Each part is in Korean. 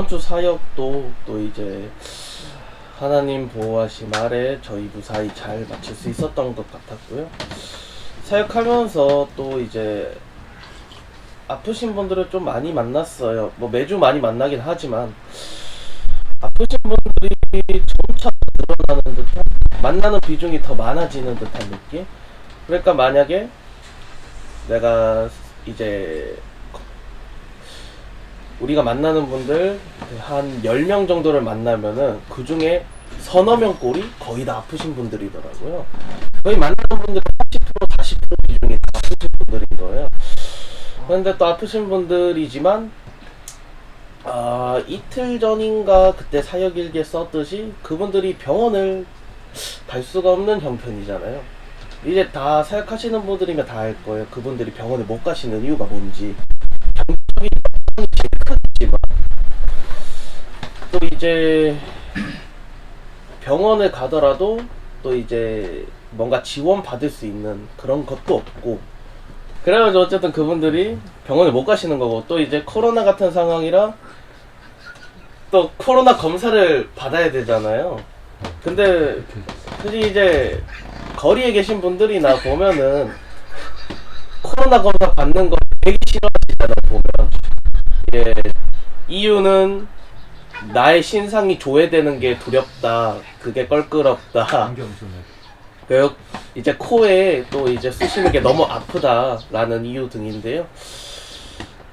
이번 주 사역도 또 이제 하나님 보호하심 아래 저희 무사히 잘 마칠 수 있었던 것 같았고요. 사역하면서 또 이제 아프신 분들을 좀 많이 만났어요. 뭐 매주 많이 만나긴 하지만 아프신 분들이 점차 늘어나는 듯한 만나는 비중이 더 많아지는 듯한 느낌. 그러니까 만약에 내가 이제 우리가 만나는 분들 한 10명 정도를 만나면은 그 중에 서너 명 꼴이 거의 다 아프신 분들이더라고요. 거의 만나는 분들 80% 40% 비중이 다 아프신 분들인 거예요. 그런데 또 아프신 분들이지만 아 이틀 전인가 그때 사역일기에 썼듯이 그분들이 병원을 갈 수가 없는 형편이잖아요. 이제 다 사역하시는 분들이면 다 알 거예요. 그분들이 병원에 못 가시는 이유가 뭔지. 경제적인 또 이제 병원을 가더라도 또 이제 뭔가 지원 받을 수 있는 그런 것도 없고 그래가지고 어쨌든 그분들이 병원에 못 가시는 거고 또 이제 코로나 같은 상황이라 또 코로나 검사를 받아야 되잖아요. 근데 굳이 이제 거리에 계신 분들이나 보면은 코로나 검사 받는 거 되게 싫어하시잖아요 보면 예 이유는 나의 신상이 조회되는 게 두렵다 그게 껄끄럽다 그 이제 코에 또 이제 쑤시는 게 너무 아프다라는 이유 등인데요.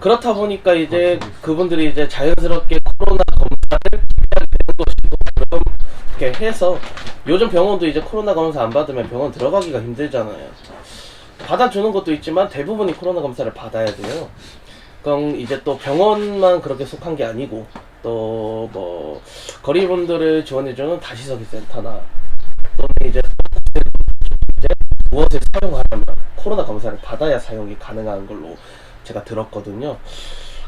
그렇다 보니까 이제 그분들이 이제 자연스럽게 코로나 검사를 해야 되는 것이고 그럼 이렇게 해서 요즘 병원도 이제 코로나 검사 안 받으면 병원 들어가기가 힘들잖아요. 받아주는 것도 있지만 대부분이 코로나 검사를 받아야 돼요. 그럼 이제 또 병원만 그렇게 속한 게 아니고 또 뭐 거리분들을 지원해주는 다시서기 센터나 또는 이제 무엇을 사용하려면 코로나 검사를 받아야 사용이 가능한 걸로 제가 들었거든요.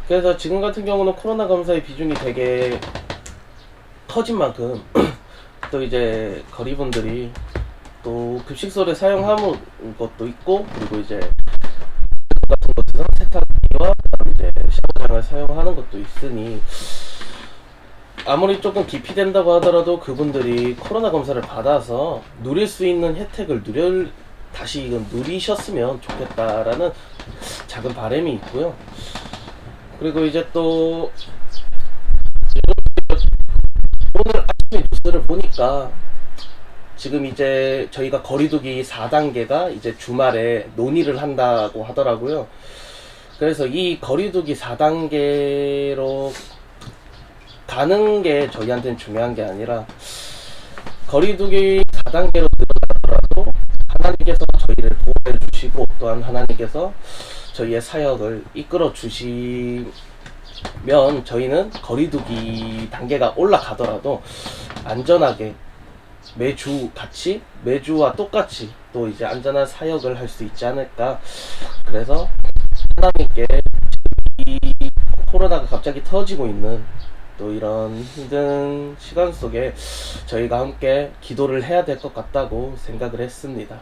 그래서 지금 같은 경우는 코로나 검사의 비중이 되게 커진 만큼 또 이제 거리분들이 또 급식소를 사용하는 것도 있고 그리고 이제 같은 곳에서 세탁기와 이제 샤워장을 사용하는 것도 있으니 아무리 조금 깊이 된다고 하더라도 그분들이 코로나 검사를 받아서 누릴 수 있는 혜택을 누릴 다시 이건 누리셨으면 좋겠다라는 작은 바람이 있고요. 그리고 이제 또 오늘 아침에 뉴스를 보니까 지금 이제 저희가 거리두기 4단계가 이제 주말에 논의를 한다고 하더라고요. 그래서 이 거리두기 4단계로 가는 게 저희한테는 중요한 게 아니라 거리두기 4단계로 늘어나더라도 하나님께서 저희를 보호해 주시고 또한 하나님께서 저희의 사역을 이끌어 주시면 저희는 거리두기 단계가 올라가더라도 안전하게 매주 같이 매주와 똑같이 또 이제 안전한 사역을 할 수 있지 않을까. 그래서 하나님께 이 코로나가 갑자기 터지고 있는 또 이런 힘든 시간 속에 저희가 함께 기도를 해야 될 것 같다고 생각을 했습니다.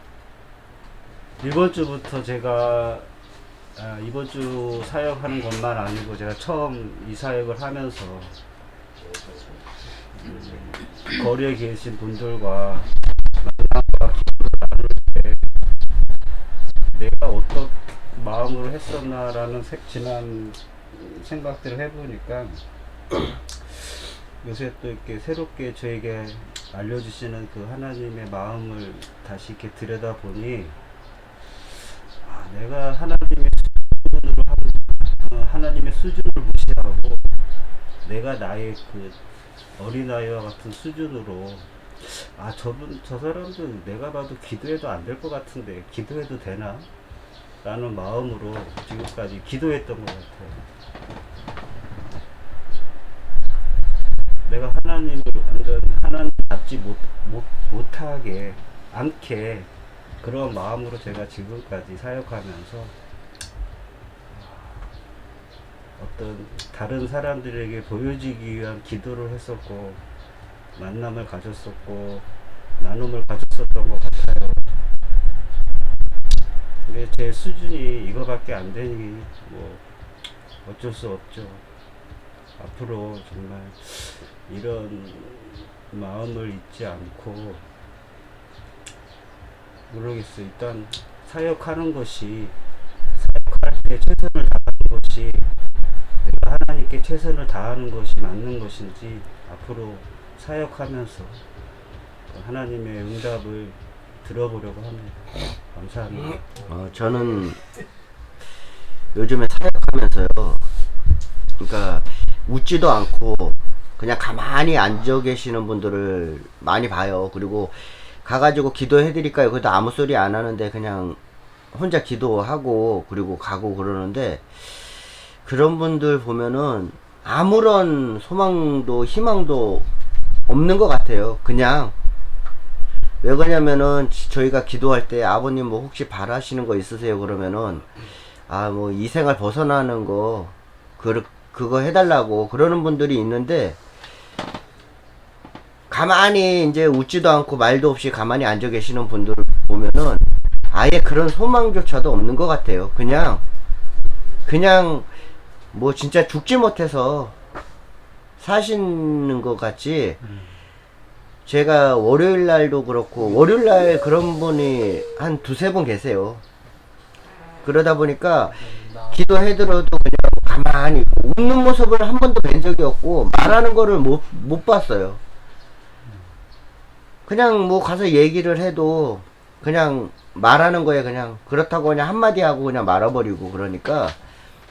이번 주부터 제가 아, 이번 주 사역하는 것만 아니고 제가 처음 이 사역을 하면서 음, 거리에 계신 분들과 만남과 기도를 때 내가 어떤 마음으로 했었나라는 색- 지난 생각들을 해보니까 요새 또 이렇게 새롭게 저에게 알려주시는 그 하나님의 마음을 다시 이렇게 들여다보니 아, 내가 하나님의 수준으로 한, 어, 하나님의 수준을 무시하고 내가 나의 그 어린아이와 같은 수준으로 아 저분 저 사람들 내가 봐도 기도해도 안 될 것 같은데 기도해도 되나? 라는 마음으로 지금까지 기도했던 것 같아요. 내가 하나님을 완전 하나님답지 못, 못, 못하게 않게 그런 마음으로 제가 지금까지 사역하면서 어떤 다른 사람들에게 보여지기 위한 기도를 했었고 만남을 가졌었고 나눔을 가졌었던 것 같아요. 근데 제 수준이 이거밖에 안 되니 뭐 어쩔 수 없죠. 앞으로 정말 이런 마음을 잊지 않고 모르겠어요. 일단 사역하는 것이 사역할 때 최선을 다하는 것이 내가 하나님께 최선을 다하는 것이 맞는 것인지 앞으로 사역하면서 그 하나님의 응답을 들어보려고 합니다. 감사합니다. 어, 저는 요즘에 사역하면서요. 그러니까 웃지도 않고 그냥 가만히 앉아 계시는 분들을 많이 봐요. 그리고 가가지고 기도해 드릴까요? 그래도 아무 소리 안 하는데 그냥 혼자 기도하고 그리고 가고 그러는데 그런 분들 보면은 아무런 소망도 희망도 없는 것 같아요. 그냥 왜 그러냐면은 지- 저희가 기도할 때 아버님 뭐 혹시 바라시는 거 있으세요 그러면은 아 뭐 이 생활 벗어나는 거 그, 그거 해달라고 그러는 분들이 있는데 가만히 이제 웃지도 않고 말도 없이 가만히 앉아 계시는 분들 보면은 아예 그런 소망조차도 없는 것 같아요 그냥 그냥 뭐 진짜 죽지 못해서 사시는 것 같지 제가 월요일 날도 그렇고 월요일 날 그런 분이 한 두세 분 계세요. 그러다 보니까 기도해들어도 그냥 가만히 웃는 모습을 한 번도 뵌 적이 없고 말하는 거를 못, 못 봤어요. 그냥 뭐 가서 얘기를 해도 그냥 말하는 거에 그냥 그렇다고 그냥 한마디 하고 그냥 말아버리고 그러니까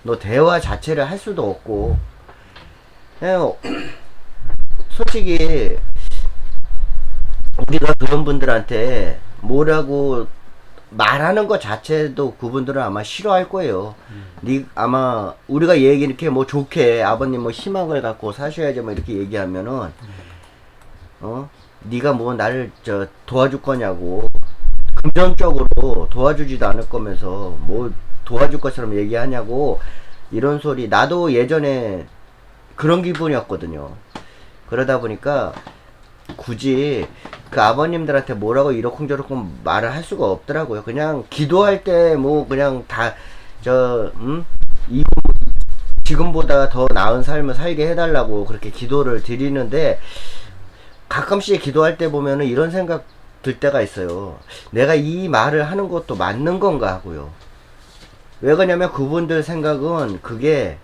너 대화 자체를 할 수도 없고 그냥 솔직히 우리가 그런 분들한테 뭐라고 말하는 것 자체도 그분들은 아마 싫어할 거예요. 니 아마 우리가 얘기 이렇게 뭐 좋게 아버님 뭐 희망을 갖고 사셔야지 뭐 이렇게 얘기하면은 어 네가 뭐 나를 저 도와줄 거냐고 금전적으로 도와주지도 않을 거면서 뭐 도와줄 것처럼 얘기하냐고 이런 소리 나도 예전에 그런 기분이었거든요. 그러다 보니까 굳이 그 아버님들한테 뭐라고 이러쿵저러쿵 말을 할 수가 없더라고요. 그냥 기도할 때 뭐 그냥 다 저 음? 이 지금보다 더 나은 삶을 살게 해달라고 그렇게 기도를 드리는데 가끔씩 기도할 때 보면은 이런 생각 들 때가 있어요. 내가 이 말을 하는 것도 맞는 건가 하고요. 왜 그러냐면 그분들 생각은 그게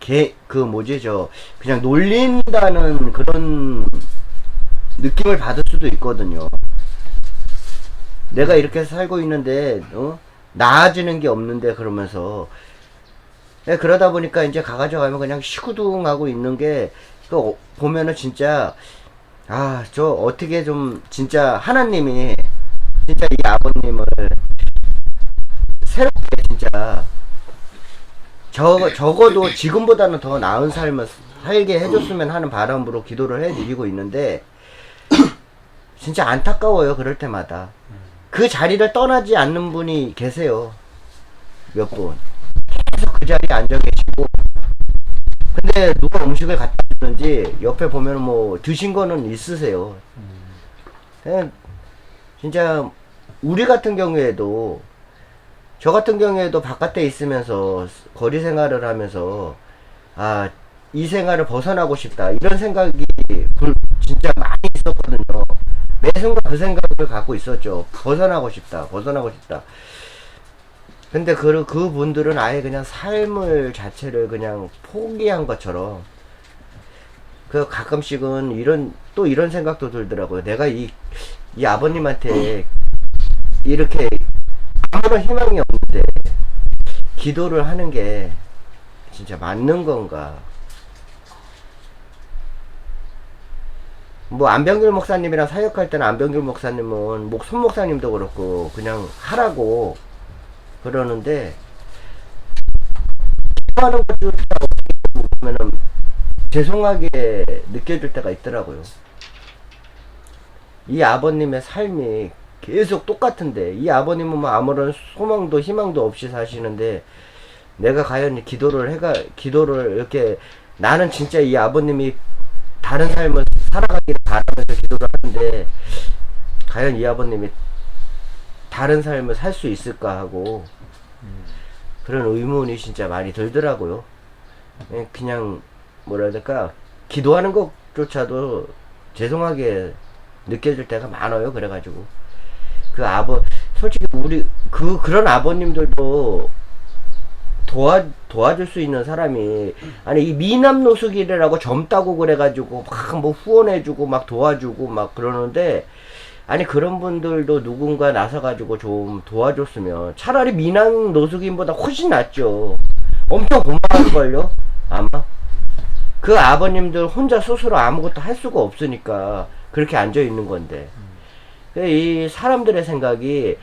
개, 그 뭐지, 저, 그냥 놀린다는 그런 느낌을 받을 수도 있거든요. 내가 이렇게 살고 있는데, 어? 나아지는 게 없는데, 그러면서. 예, 그러다 보니까 이제 가가지고 가면 그냥 시구둥하고 있는 게, 또 어, 보면은 진짜, 아, 저 어떻게 좀, 진짜 하나님이, 진짜 이 아버님을, 새롭게 진짜, 저, 적어도 지금보다는 더 나은 삶을 살게 해줬으면 하는 바람으로 기도를 해드리고 있는데, 진짜 안타까워요, 그럴 때마다. 그 자리를 떠나지 않는 분이 계세요. 몇 분. 계속 그 자리에 앉아 계시고, 근데 누가 음식을 갖다 주는지 옆에 보면 뭐 드신 거는 있으세요. 그냥 진짜 우리 같은 경우에도 저 같은 경우에도 바깥에 있으면서 거리 생활을 하면서 아 이 생활을 벗어나고 싶다 이런 생각이 불- 진짜 있었거든요. 매 순간 그 생각을 갖고 있었죠. 벗어나고 싶다, 벗어나고 싶다. 근데 그, 그 분들은 아예 그냥 삶을 자체를 그냥 포기한 것처럼 그 가끔씩은 이런 또 이런 생각도 들더라고요. 내가 이, 이 아버님한테 이렇게 아무런 희망이 없는데 기도를 하는 게 진짜 맞는 건가? 뭐 안병길 목사님이랑 사역할 때는 안병길 목사님은 목손 목사님도 그렇고 그냥 하라고 그러는데 하는 것조차 보면은 죄송하게 느껴질 때가 있더라고요. 이 아버님의 삶이 계속 똑같은데 이 아버님은 뭐 아무런 소망도 희망도 없이 사시는데 내가 과연 기도를 해가 기도를 이렇게 나는 진짜 이 아버님이 다른 삶을 살아가기를 바라면서 기도를 하는데 과연 이 아버님이 다른 삶을 살 수 있을까 하고 그런 의문이 진짜 많이 들더라고요. 예, 그냥 뭐라 해야 될까? 기도하는 것조차도 죄송하게 느껴질 때가 많아요. 그래가지고. 그 아버 솔직히 우리 그 그런 아버님들도 도와 도와줄 수 있는 사람이 아니 이 미남 노숙이라고 젊다고 그래가지고 막 뭐 후원해주고 막 도와주고 막 그러는데 아니 그런 분들도 누군가 나서가지고 좀 도와줬으면 차라리 미남 노숙인보다 훨씬 낫죠. 엄청 고마울걸요? 아마? 그 아버님들 혼자 스스로 아무것도 할 수가 없으니까 그렇게 앉아 있는 건데. 이 사람들의 생각이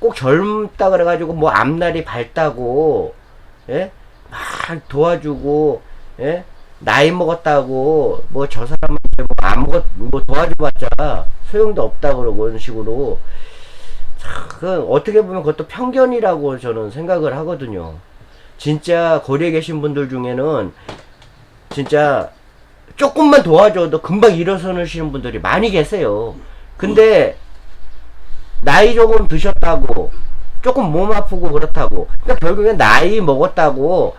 꼭 젊다 그래가지고 뭐 앞날이 밝다고 예? 막 도와주고 예? 나이 먹었다고 뭐 저 사람한테 뭐 아무것 뭐 도와줘봤자 소용도 없다 그러고 이런 식으로 참, 그 어떻게 보면 그것도 편견이라고 저는 생각을 하거든요. 진짜 거리에 계신 분들 중에는 진짜 조금만 도와줘도 금방 일어서시는 분들이 많이 계세요. 근데 나이 조금 드셨다고 조금 몸 아프고 그렇다고 그러니까 결국엔 나이 먹었다고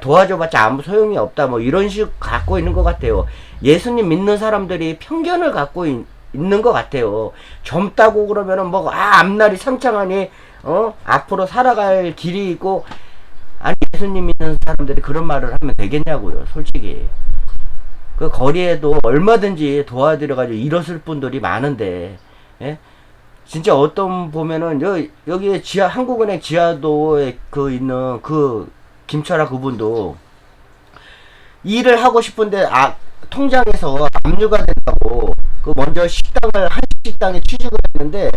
도와줘봤자 아무 소용이 없다 뭐 이런 식 갖고 있는 것 같아요. 예수님 믿는 사람들이 편견을 갖고 있, 있는 것 같아요. 젊다고 그러면은 뭐 아 앞날이 상창하니 어 앞으로 살아갈 길이 있고 아니 예수님 믿는 사람들이 그런 말을 하면 되겠냐고요 솔직히 그 거리에도 얼마든지 도와드려가지고 일었을 분들이 많은데 예? 진짜 어떤 보면은 여기 여기 지하 한국은행 지하도에 그 있는 그 김철아 그분도 일을 하고 싶은데 아 통장에서 압류가 된다고 그 먼저 식당을 한 식당에 취직을 했는데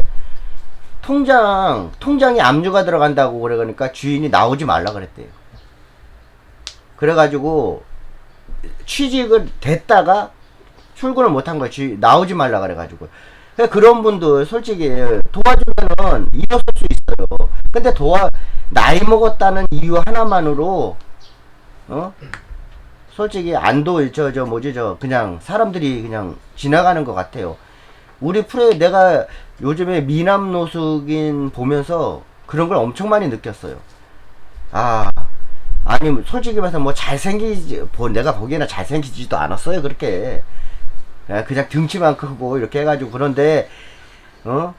통장 통장에 압류가 들어간다고 그래 그러니까 주인이 나오지 말라 그랬대요. 그래가지고 취직을 됐다가 출근을 못한 거야. 주 나오지 말라 그래가지고. 그러니까 그런 분들 솔직히 도와주면은 일었을 수 있어요. 근데 도와 나이 먹었다는 이유 하나만으로 어 솔직히 안도 저저 뭐지 저 그냥 사람들이 그냥 지나가는 것 같아요. 우리 프로에 내가 요즘에 미남 노숙인 보면서 그런 걸 엄청 많이 느꼈어요. 아 아니 솔직히 말해서 뭐 잘생기지 보- 내가 보기에는 잘생기지도 않았어요 그렇게 예, 그냥 등치만 크고 이렇게 해가지고 그런데 어?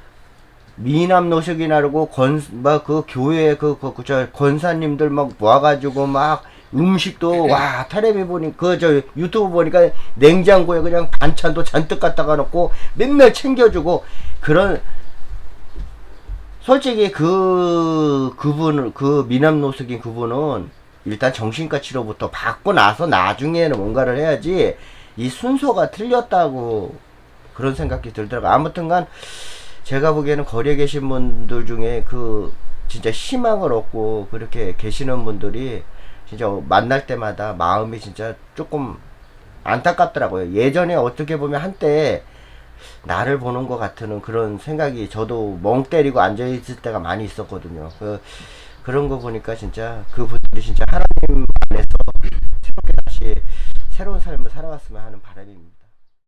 미남 노숙이나라고 건 막 그 교회 그그 저 권사님들 막 모아가지고 막 음식도 와 테레비 보니 그 저 유튜브 보니까 냉장고에 그냥 반찬도 잔뜩 갖다가 놓고 맨날 챙겨주고 그런 솔직히 그 그분 그 미남 노숙인 그분은 일단 정신과 치료부터 받고 나서 나중에는 뭔가를 해야지 이 순서가 틀렸다고 그런 생각이 들더라고 요 아무튼간 제가 보기에는 거리에 계신 분들 중에 그 진짜 희망을 얻고 그렇게 계시는 분들이 진짜 만날 때마다 마음이 진짜 조금 안타깝더라고요. 예전에 어떻게 보면 한때 나를 보는 것 같은 그런 생각이 저도 멍 때리고 앉아 있을 때가 많이 있었거든요. 그 그런 거 보니까 진짜 그분들이 진짜 하나님 안에서 새롭게 다시 새로운 삶을 살아갔으면 하는 바람입니다.